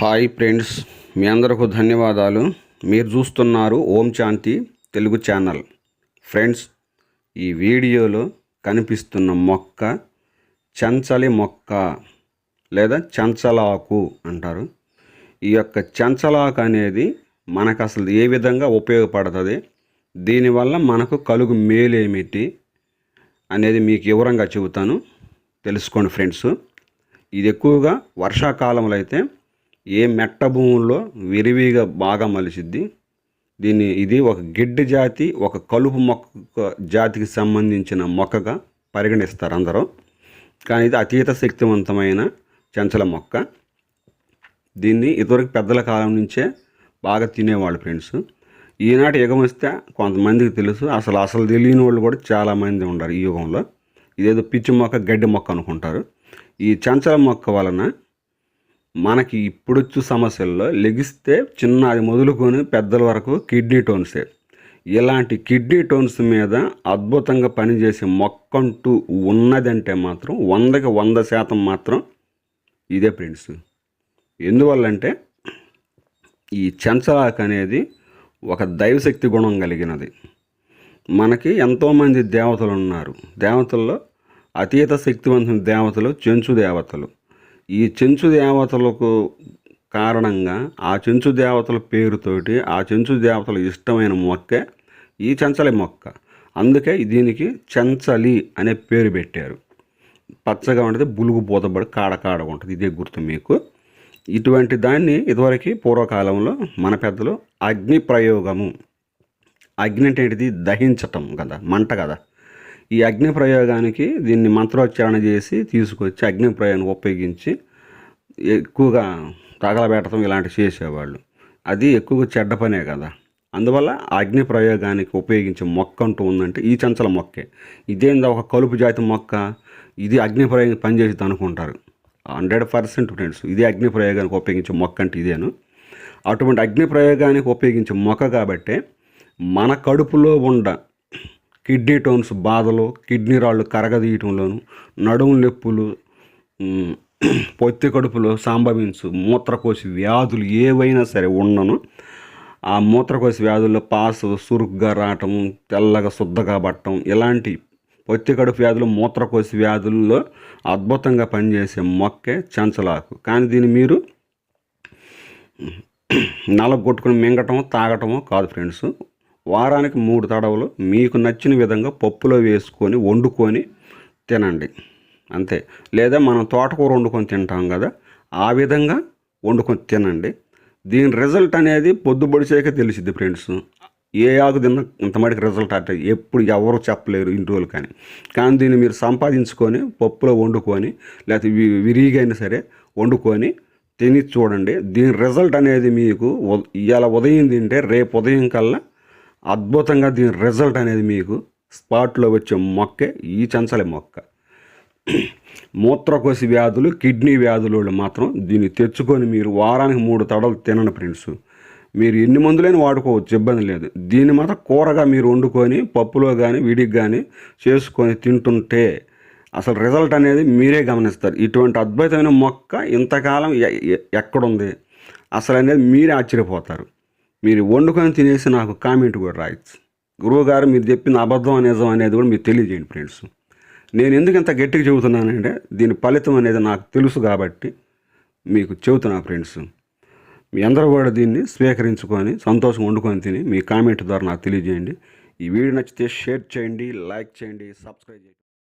Hi friends మీ అందరకు ధన్యవాదాలు. మీరు చూస్తున్నారు ఓం శాంతి తెలుగు ఛానల్. ఫ్రెండ్స్ ఈ వీడియోలో కనిపిస్తున్న మొక్క చంచలి మొక్క లేదా చంచలాకు అంటారు. ఈ యొక్క చంచలాకు అనేది మనకు అసలు ఏ విధంగా ఉపయోగపడుతుంది? దీనివల్ల మనకు కలుగు మేలేమిటి అనేది మీకు వివరంగా చెబుతాను. తెలుసుకోండి ఫ్రెండ్స్. ఇది ఎక్కువగా వర్షాకాలంలో అయితే ఏ మెట్ట భూముల్లో విరివిగా బాగా మలిసిద్ది? దీన్ని ఇది ఒక గిడ్డి జాతి ఒక కలుపు మొక్క జాతికి సంబంధించిన మొక్కగా పరిగణిస్తారు అందరూ. కానీ ఇది అతీత శక్తివంతమైన చంచల మొక్క. దీన్ని ఇదివరకు పెద్దల కాలం నుంచే బాగా తినేవాళ్ళు ఫ్రెండ్స్. ఈనాటి యుగం వస్తే కొంతమందికి తెలుసు అసలు అసలు తెలియని వాళ్ళు కూడా చాలామంది ఉన్నారు ఈ యుగంలో. ఇదేదో పిచ్చి మొక్క గడ్డి మొక్క అనుకుంటారు. ఈ చంచల మొక్క వలన మనకి ఇప్పుడొచ్చు సమస్యల్లో లెగిస్తే చిన్నది మొదలుకొని పెద్దల వరకు కిడ్నీ టోన్సే ఇలాంటి కిడ్నీ టోన్స్ మీద అద్భుతంగా పనిచేసే మొక్కంటూ ఉన్నదంటే మాత్రం వందకి వంద శాతం మాత్రం ఇదే ఫ్రెండ్స్. ఎందువల్లంటే ఈ చంచలాక్ అనేది ఒక దైవశక్తి గుణం కలిగినది. మనకి ఎంతోమంది దేవతలు ఉన్నారు. దేవతల్లో అతీత శక్తివంతమైన దేవతలు చెంచు దేవతలు. ఈ చెంచు దేవతలకు కారణంగా ఆ చెంచు దేవతల పేరుతోటి ఆ చెంచు దేవతల ఇష్టమైన మొక్కే ఈ చెంచలి మొక్క. అందుకే దీనికి చెంచలి అనే పేరు పెట్టారు. పచ్చగా ఉంటుంది బులుగు పోతబడి కాడ కాడ ఉంటుంది. ఇదే గుర్తు మీకు. ఇటువంటి దాన్ని ఇదివరకు పూర్వకాలంలో మన పెద్దలు అగ్ని ప్రయోగము అగ్ని అంటే ఏంటిది? దహించటం కదా మంట కదా. ఈ అగ్ని ప్రయోగానికి దీన్ని మంత్రోచ్చారణ చేసి తీసుకొచ్చి అగ్ని ప్రయోగాన్ని ఉపయోగించి ఎక్కువగా తగలబెట్టడం ఇలాంటివి చేసేవాళ్ళు. అది ఎక్కువగా చెడ్డ పనే కదా. అందువల్ల అగ్ని ప్రయోగానికి ఉపయోగించే మొక్క అంటూ ఉందంటే ఈ చంచల మొక్కే. ఇదేందా ఒక కలుపు జాతి మొక్క. ఇది అగ్ని ప్రయోగం పనిచేసేది అనుకుంటారు. హండ్రెడ్ పర్సెంట్ ఫ్రెండ్స్ ఇది అగ్ని ప్రయోగానికి ఉపయోగించే మొక్క అంటే ఇదేను. అటువంటి అగ్ని ప్రయోగానికి ఉపయోగించే మొక్క కాబట్టే మన కడుపులో ఉండ కిడ్నీ టోన్స్ బాధలు కిడ్నీ రాళ్ళు కరగదీయటంలోను నడుము నొప్పులు పొత్తి కడుపులో సంభవించు మూత్రకోశ వ్యాధులు ఏవైనా సరే ఉండను. ఆ మూత్రకోశ వ్యాధుల్లో పాసు సురుగ్గా రావటం తెల్లగా శుద్ధగా పట్టడం ఇలాంటి పొత్తి కడుపు వ్యాధులు మూత్రకోశ వ్యాధుల్లో అద్భుతంగా పనిచేసే మొక్కే చంచలాకు. కానీ దీన్ని మీరు నలగొట్టుకుని మింగటమో తాగటమో కాదు ఫ్రెండ్స్. వారానికి మూడు తడవలు మీకు నచ్చిన విధంగా పప్పులో వేసుకొని వండుకొని తినండి. అంతే. లేదా మనం తోటకూర వండుకొని తింటాం కదా ఆ విధంగా వండుకొని తినండి. దీని రిజల్ట్ అనేది పొద్దు తెలిసిద్ది ఫ్రెండ్స్. ఏ ఆకు తిన్న ఇంతమటికి రిజల్ట్ అంటే ఎప్పుడు ఎవరు చెప్పలేరు ఇన్ని రోజులు కానీ. కానీ దీన్ని మీరు సంపాదించుకొని పప్పులో వండుకొని లేకపోతే విరిగైనా సరే వండుకొని తిని చూడండి. దీని రిజల్ట్ అనేది మీకు ఉ- ఇవాళ ఉదయం తింటే రేపు ఉదయం కల్లా అద్భుతంగా దీని రిజల్ట్ అనేది మీకు స్పాట్లో వచ్చే మొక్కే ఈ చంచలి మొక్క. మూత్రకోశ వ్యాధులు కిడ్నీ వ్యాధులు వాళ్ళు మాత్రం దీన్ని తెచ్చుకొని మీరు వారానికి మూడు తడలు తినను ఫ్రెండ్స్. మీరు ఎన్ని మందులైనా వాడుకోవచ్చు ఇబ్బంది లేదు. దీన్ని మాత్రం కూరగా మీరు వండుకొని పప్పులో కానీ విడికి కానీ చేసుకొని తింటుంటే అసలు రిజల్ట్ అనేది మీరే గమనిస్తారు. ఇటువంటి అద్భుతమైన మొక్క ఇంతకాలం ఎ- ఎక్కడుంది అసలు అనేది మీరే ఆశ్చర్యపోతారు. మీరు వండుకొని తినేసి నాకు కామెంట్ కూడా రాయొచ్చు. గురువు గారు మీరు చెప్పిన అబద్ధం నిజం అనేది కూడా మీరు తెలియజేయండి ఫ్రెండ్స్. నేను ఎందుకు ఇంత గట్టిగా చెబుతున్నానంటే దీని ఫలితం అనేది నాకు తెలుసు కాబట్టి మీకు చెబుతున్నా ఫ్రెండ్స్. మీ అందరూ కూడా దీన్ని స్వీకరించుకొని సంతోషం వండుకొని తిని మీ కామెంట్ ద్వారా నాకు తెలియజేయండి. ఈ వీడియో నచ్చితే షేర్ చేయండి లైక్ చేయండి సబ్స్క్రైబ్ చేయండి.